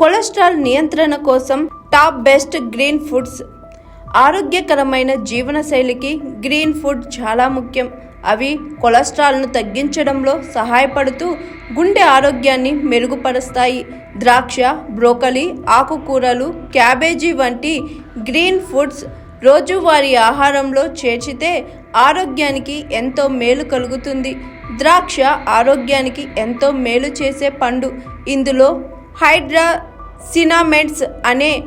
Cholesterol నియంత్రణ కోసం top best green foods. ఆరోగ్యకరమైన జీవనశైలికి గ్రీన్ ఫుడ్ చాలా ముఖ్యం. అవి కొలెస్ట్రాల్ను తగ్గించడంలో సహాయపడుతూ గుండె ఆరోగ్యాన్ని మెరుగుపరుస్తాయి. ద్రాక్ష బ్రోకలి ఆకుకూరలు క్యాబేజీ వంటి గ్రీన్ ఫుడ్స్ రోజువారీ ఆహారంలో చేర్చితే ఆరోగ్యానికి ఎంతో మేలు కలుగుతుంది. ద్రాక్ష ఆరోగ్యానికి ఎంతో మేలు చేసే పండు. ఇందులో హైడ్రా సినామెట్స్ అనే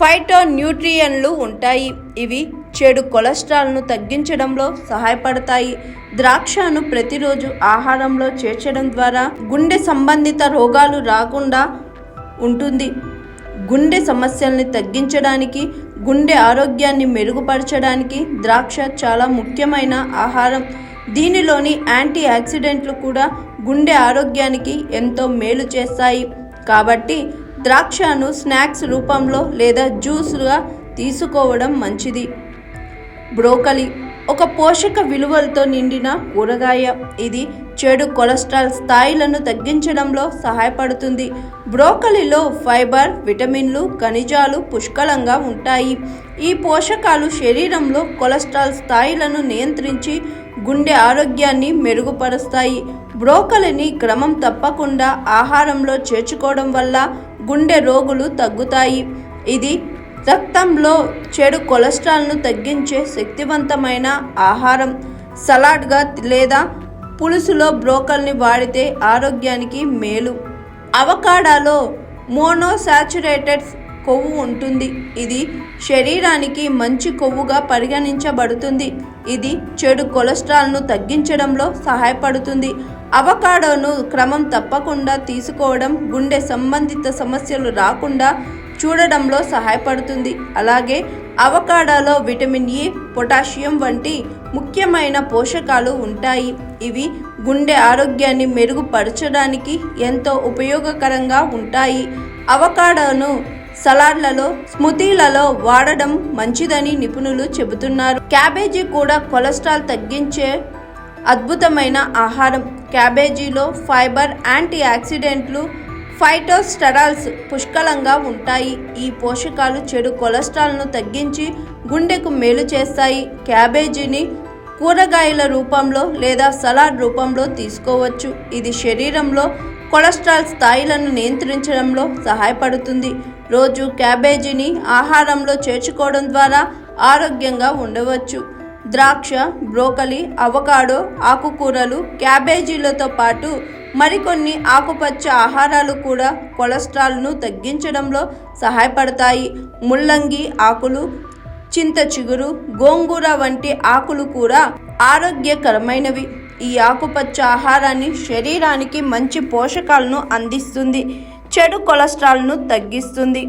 ఫైటో న్యూట్రియన్లు ఉంటాయి. ఇవి చెడు కొలెస్ట్రాల్ను తగ్గించడంలో సహాయపడతాయి. ద్రాక్షను ప్రతిరోజు ఆహారంలో చేర్చడం ద్వారా గుండె సంబంధిత రోగాలు రాకుండా ఉంటుంది. గుండె సమస్యల్ని తగ్గించడానికి గుండె ఆరోగ్యాన్ని మెరుగుపరచడానికి ద్రాక్ష చాలా ముఖ్యమైన ఆహారం. దీనిలోని యాంటీ ఆక్సిడెంట్లు కూడా గుండె ఆరోగ్యానికి ఎంతో మేలు చేస్తాయి. కాబట్టి ద్రాక్షను స్నాక్స్ రూపంలో లేదా జ్యూస్గా తీసుకోవడం మంచిది. బ్రోకలి ఒక పోషక విలువలతో నిండిన కూరగాయ. ఇది చెడు కొలెస్ట్రాల్ స్థాయిలను తగ్గించడంలో సహాయపడుతుంది. బ్రోకలిలో ఫైబర్ విటమిన్లు ఖనిజాలు పుష్కలంగా ఉంటాయి. ఈ పోషకాలు శరీరంలో కొలెస్ట్రాల్ స్థాయిలను నియంత్రించి గుండె ఆరోగ్యాన్ని మెరుగుపరుస్తాయి. బ్రోకలిని క్రమం తప్పకుండా ఆహారంలో చేర్చుకోవడం వల్ల గుండె రోగులు తగ్గుతాయి. ఇది రక్తంలో చెడు కొలెస్ట్రాల్ను తగ్గించే శక్తివంతమైన ఆహారం సలాడ్గా లేదా పులుసులో బ్రోకల్ని వాడితే ఆరోగ్యానికి మేలు. అవకాడాలో మోనోసాచురేటెడ్ కొవ్వు ఉంటుంది. ఇది శరీరానికి మంచి కొవ్వుగా పరిగణించబడుతుంది. ఇది చెడు కొలెస్ట్రాల్ను తగ్గించడంలో సహాయపడుతుంది. అవకాడోను క్రమం తప్పకుండా తీసుకోవడం గుండె సంబంధిత సమస్యలు రాకుండా చూడడంలో సహాయపడుతుంది. అలాగే అవకాడాలో విటమిన్ ఈ పొటాషియం వంటి ముఖ్యమైన పోషకాలు ఉంటాయి. ఇవి గుండె ఆరోగ్యాన్ని మెరుగుపరచడానికి ఎంతో ఉపయోగకరంగా ఉంటాయి. అవకాడోను సలాడ్లలో స్మూతీలలో వాడడం మంచిదని నిపుణులు చెబుతున్నారు. క్యాబేజీ కూడా కొలెస్ట్రాల్ తగ్గించే అద్భుతమైన ఆహారం. క్యాబేజీలో ఫైబర్ యాంటీ ఆక్సిడెంట్లు ఫైటోస్టరాల్స్ పుష్కలంగా ఉంటాయి. ఈ పోషకాలు చెడు కొలెస్ట్రాల్ను తగ్గించి గుండెకు మేలు చేస్తాయి. క్యాబేజీని కూరగాయల రూపంలో లేదా సలాడ్ రూపంలో తీసుకోవచ్చు. ఇది శరీరంలో కొలెస్ట్రాల్ స్థాయిలను నియంత్రించడంలో సహాయపడుతుంది. రోజు క్యాబేజీని ఆహారంలో చేర్చుకోవడం ద్వారా ఆరోగ్యంగా ఉండవచ్చు. ద్రాక్ష బ్రోకలి అవకాడో ఆకుకూరలు క్యాబేజీలతో పాటు మరికొన్ని ఆకుపచ్చ ఆహారాలు కూడా కొలెస్ట్రాల్ను తగ్గించడంలో సహాయపడతాయి. ముల్లంగి ఆకులు చింత చిగురు గోంగూర వంటి ఆకులు కూడా ఆరోగ్యకరమైనవి. ఈ ఆకుపచ్చ ఆహారాన్ని శరీరానికి మంచి పోషకాలను అందిస్తుంది చెడు కొలెస్ట్రాల్ను తగ్గిస్తుంది.